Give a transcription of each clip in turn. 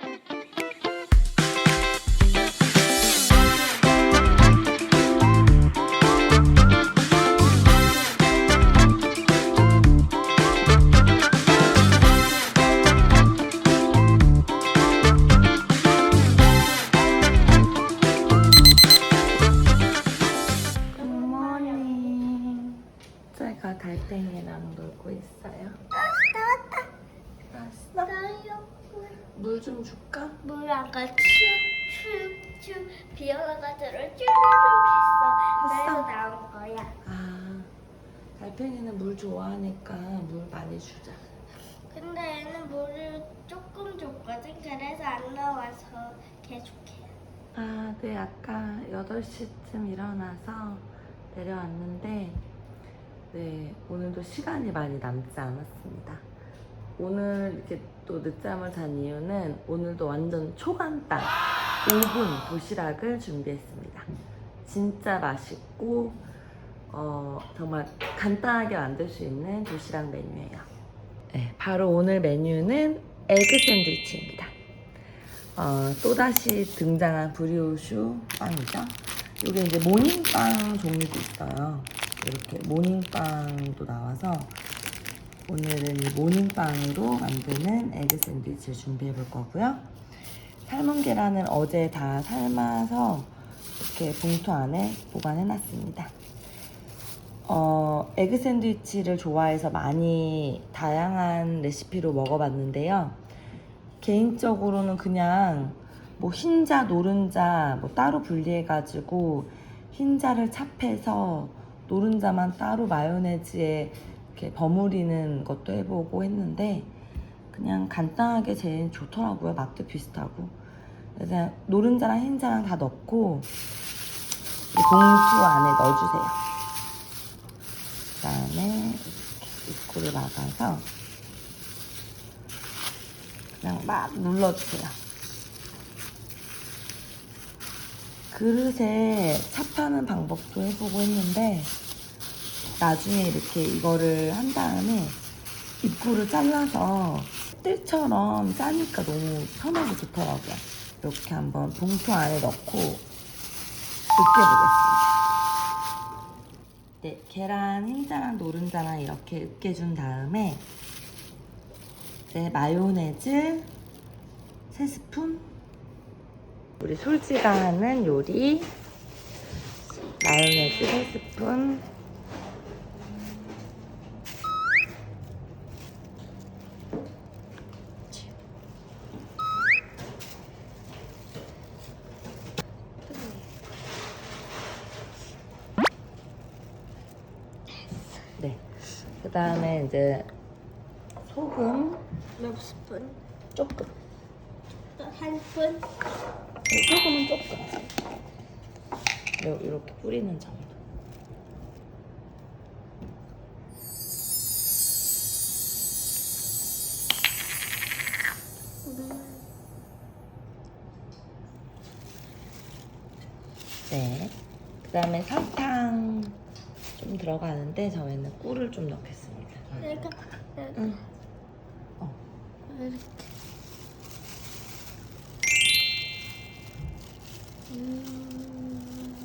굿모 물 좀 줄까? 물아가 축축축 비어가지고 쭈르륵 했어. 그래서 나온 거야. 아, 달팽이는 물 좋아하니까 물 많이 주자. 근데 얘는 물을 조금 줬거든. 그래서 안 나와서 계속해. 아, 네, 아까 8시쯤 일어나서 내려왔는데, 네, 오늘도 시간이 많이 남지 않았습니다. 오늘 이렇게 또 늦잠을 잔 이유는 오늘도 완전 초간단 5분 도시락을 준비했습니다. 진짜 맛있고, 어, 정말 간단하게 만들 수 있는 도시락 메뉴예요. 네, 바로 오늘 메뉴는 에그 샌드위치입니다. 어, 또다시 등장한 브리오슈 빵이죠. 이게 이제 모닝빵 종류도 있어요. 이렇게 모닝빵도 나와서 오늘은 이 모닝빵으로 만드는 에그 샌드위치를 준비해 볼 거고요. 삶은 계란은 어제 다 삶아서 이렇게 봉투 안에 보관해 놨습니다. 어, 에그 샌드위치를 좋아해서 많이 다양한 레시피로 먹어봤는데요. 개인적으로는 그냥 뭐 흰자, 노른자 뭐 따로 분리해가지고 흰자를 찹해서 노른자만 따로 마요네즈에 이렇게 버무리는 것도 해보고 했는데 그냥 간단하게 제일 좋더라고요. 맛도 비슷하고. 그래서 노른자랑 흰자랑 다 넣고 이 봉투 안에 넣어주세요. 그 다음에 입구를 막아서 그냥 막 눌러주세요. 그릇에 찹하는 방법도 해보고 했는데 나중에 이렇게 이거를 한 다음에 입구를 잘라서 뜰처럼 짜니까 너무 편하고 좋더라고요. 이렇게 한번 봉투 안에 넣고 으깨보겠습니다. 네, 계란 흰자랑 노른자랑 이렇게 으깨준 다음에 이제 마요네즈 3스푼 우리 솔지가 하는 요리 마요네즈 3스푼 네. 그 다음에 이제 소금 몇 스푼? 조금 한 스푼? 네, 소금은 조금 요- 이렇게 뿌리는 정도 네. 그 다음에 설탕 좀 들어가는데 저희는 꿀을 좀 넣겠습니다. 이렇게 응. 어. 이렇게. 음,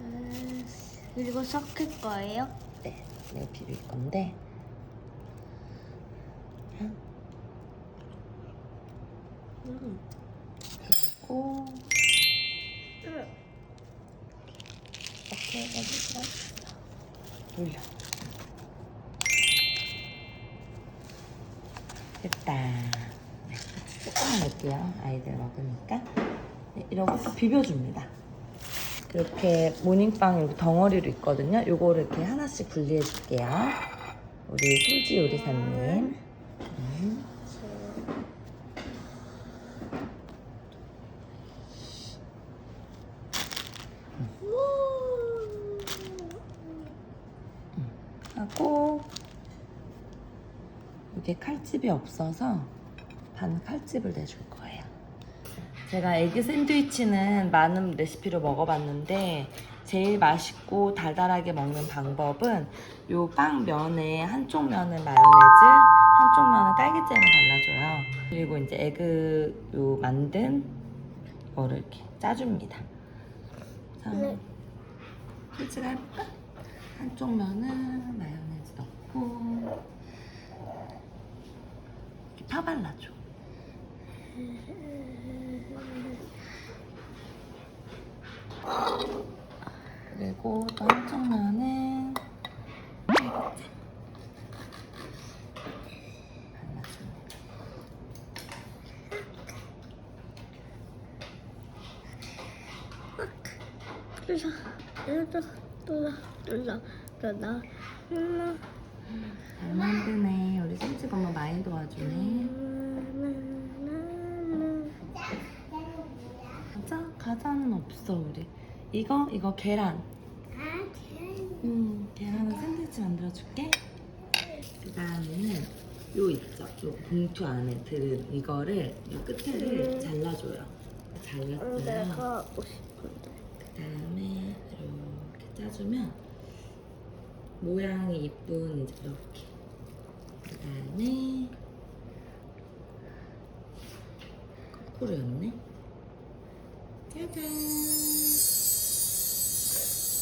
음, 그리고 섞을 거예요? 네, 내가 비빌 건데. 음. 그리고 이렇게 해가지고 돌려. 됐다. 네, 조금만 넣을게요. 아이들 먹으니까. 네, 이러고 또 비벼줍니다. 이렇게 모닝빵 여기 덩어리로 있거든요. 요거를 이렇게 하나씩 분리해 줄게요. 우리 솔지 요리사님. 음. 하고 이게 칼집이 없어서 반 칼집을 내줄 거예요. 제가 에그 샌드위치는 많은 레시피로 먹어봤는데 제일 맛있고 달달하게 먹는 방법은 요 빵 면에 한쪽 면은 마요네즈, 한쪽 면은 딸기잼을 발라줘요. 그리고 이제 에그 요 만든 거를 이렇게 짜줍니다. 그래서 네. 치즈가 해볼까? 한쪽 면은 마요네즈 넣고 발라줘. 그리고 또 한쪽 면은 발라줍니다. 눌러 눌러 눌러 눌러 눌러 잘 만드네. 우리 손집 엄마 많이 도와주네. 과자? 과자는 없어 우리. 이거 이거 계란. 음 계란은 샌드위치 만들어 줄게. 그다음에는 요 있죠. 요 봉투 안에 들은 이거를 이 끝에를 음. 잘라줘요. 잘랐어요. 내가 하고 싶은데 그다음에 이렇게 짜주면 모양이 이쁜 이제 이렇게. 그다음에 거꾸로였네. 짜잔.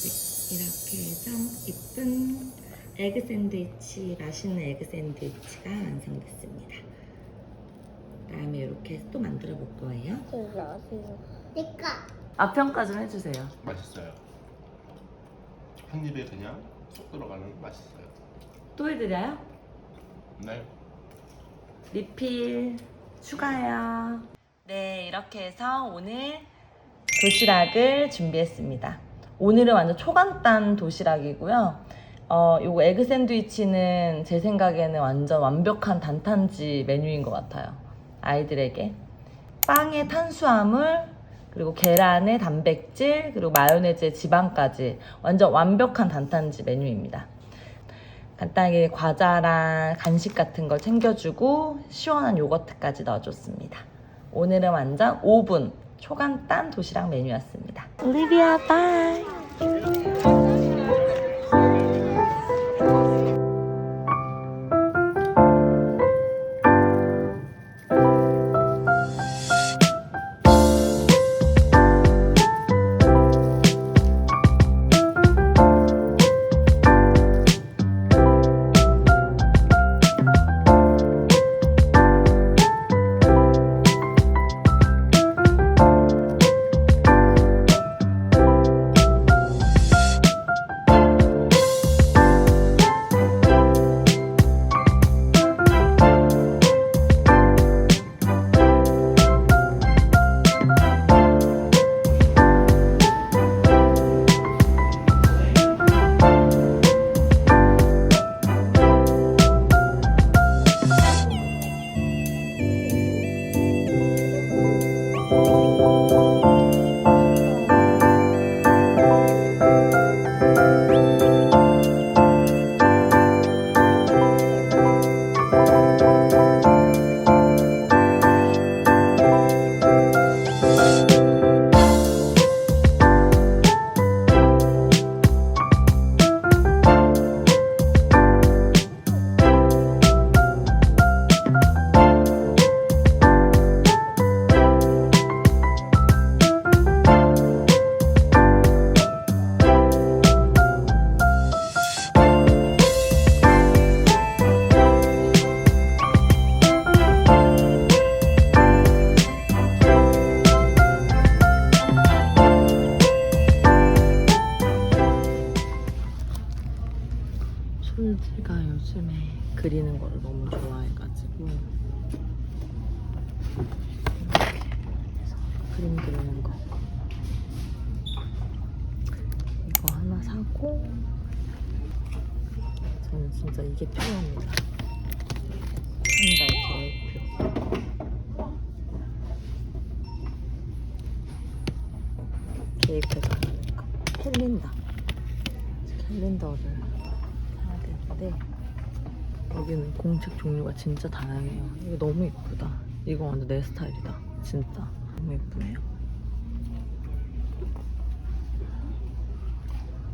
네, 이렇게 해서 이쁜 에그 샌드위치, 맛있는 에그 샌드위치가 완성됐습니다. 그다음에 이렇게 해서 또 만들어 볼 거예요. 내가 앞평가 좀 해주세요. 맛있어요. 한 입에 그냥 쏙 들어가는 맛있어요. 또 해드려요? 네. 리필 추가요. 네, 이렇게 해서 오늘 도시락을 준비했습니다. 오늘은 완전 초간단 도시락이고요. 어, 요거 에그 샌드위치는 제 생각에는 완전 완벽한 단탄지 메뉴인 것 같아요. 아이들에게. 빵의 탄수화물, 그리고 계란의 단백질, 그리고 마요네즈의 지방까지 완전 완벽한 단탄지 메뉴입니다. 간단하게 과자랑 간식 같은 걸 챙겨주고 시원한 요거트까지 넣어줬습니다. 오늘은 완전 5분 초간단 도시락 메뉴였습니다. 올리비아 바이. 그리는 거를 너무 좋아해가지고. 그림 그리는 거. 이거 하나 사고 저는 진짜 이게 필요합니다 공책 종류가 진짜 다양해요. 이거 너무 이쁘다. 이거 완전 내 스타일이다. 진짜 너무 예쁘네요.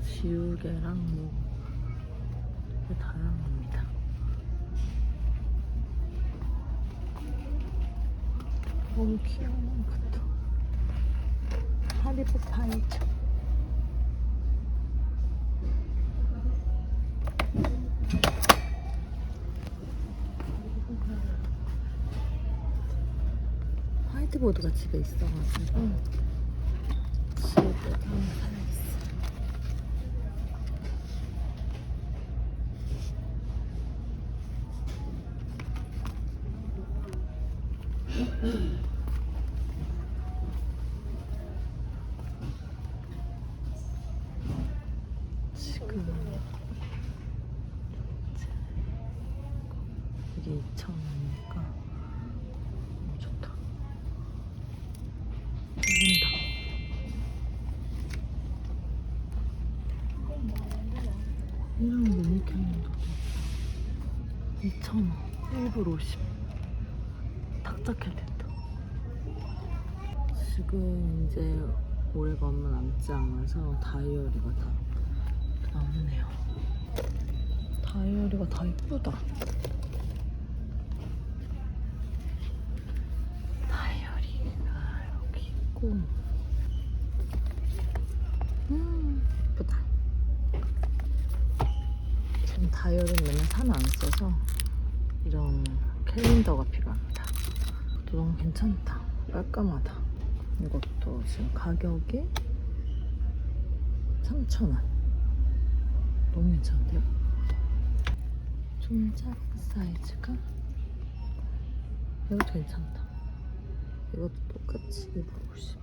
지우개랑 뭐 다양합니다. 너무 귀여운 것도 하리포파이죠. 화이트보드가 집에 있어가지고. 집 2,000원 1불 50 탁자켓 됐다. 지금 이제 얼마 남지 않아서 다이어리가 다 나오네요. 다이어리가 다 이쁘다. 다이어리가 여기 있고. 음 이쁘다. 지금 다이어리는 맨날 사면 안 써서 캘린더가 필요합니다. 또 너무 괜찮다. 깔끔하다. 이것도 지금 가격이 3,000원. 너무 괜찮은데요? 좀 작은 사이즈가 이것도 괜찮다. 이것도 똑같이 250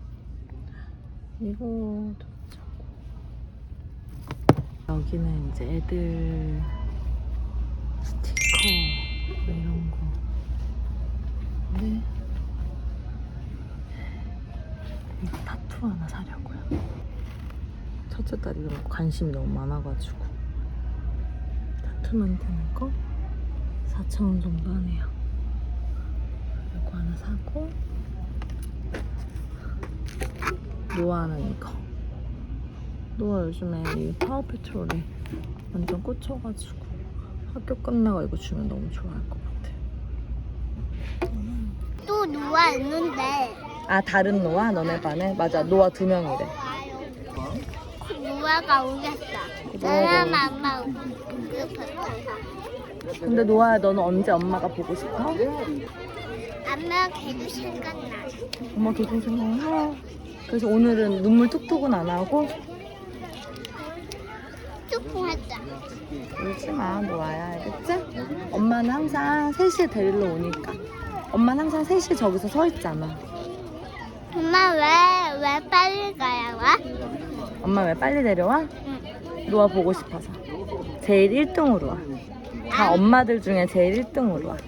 이것도 괜찮고. 여기는 이제 애들 스티커 뭐 이런 거 네. 이거 타투 하나 사려고요. 첫째 딸이 이런 거 관심이 너무 많아가지고 타투 만드는 거 4,000원 정도 하네요. 이거 하나 사고 노아는 이거 노아 요즘에 이 파워페트롤에 완전 꽂혀가지고 학교 끝나고 이거 주면 너무 좋아할 것 같아. 또 누워 있는데 아 다른 노아 너네 반에 맞아 노아 두 명이래. 누워가 오겠어. 노아가 나랑 엄마 오고. 근데 노아야 너는 언제 엄마가 보고 싶어? 엄마 걔도 생각나. 엄마 계속 생각해. 그래서 오늘은 눈물 툭툭은 안 하고 조금. 울지 마 노아야 알겠지? 엄마는 항상 3시에 데리러 오니까 엄마는 항상 3시에 저기서 서 있잖아. 엄마 왜, 왜 빨리 가야 와? 엄마 왜 빨리 내려와? 응. 노아 보고 싶어서. 제일 1등으로 와. 다 엄마들 중에 제일 1등으로 와.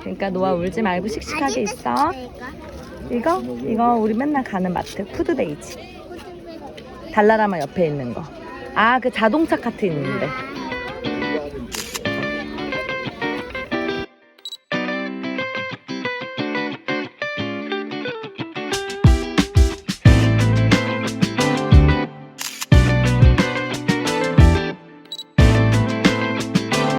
그러니까 노아 울지 말고 씩씩하게 있어. 이거? 이거 우리 맨날 가는 마트 푸드베이지. 달라라마 옆에 있는 거. 아, 그 자동차 카트 있는데.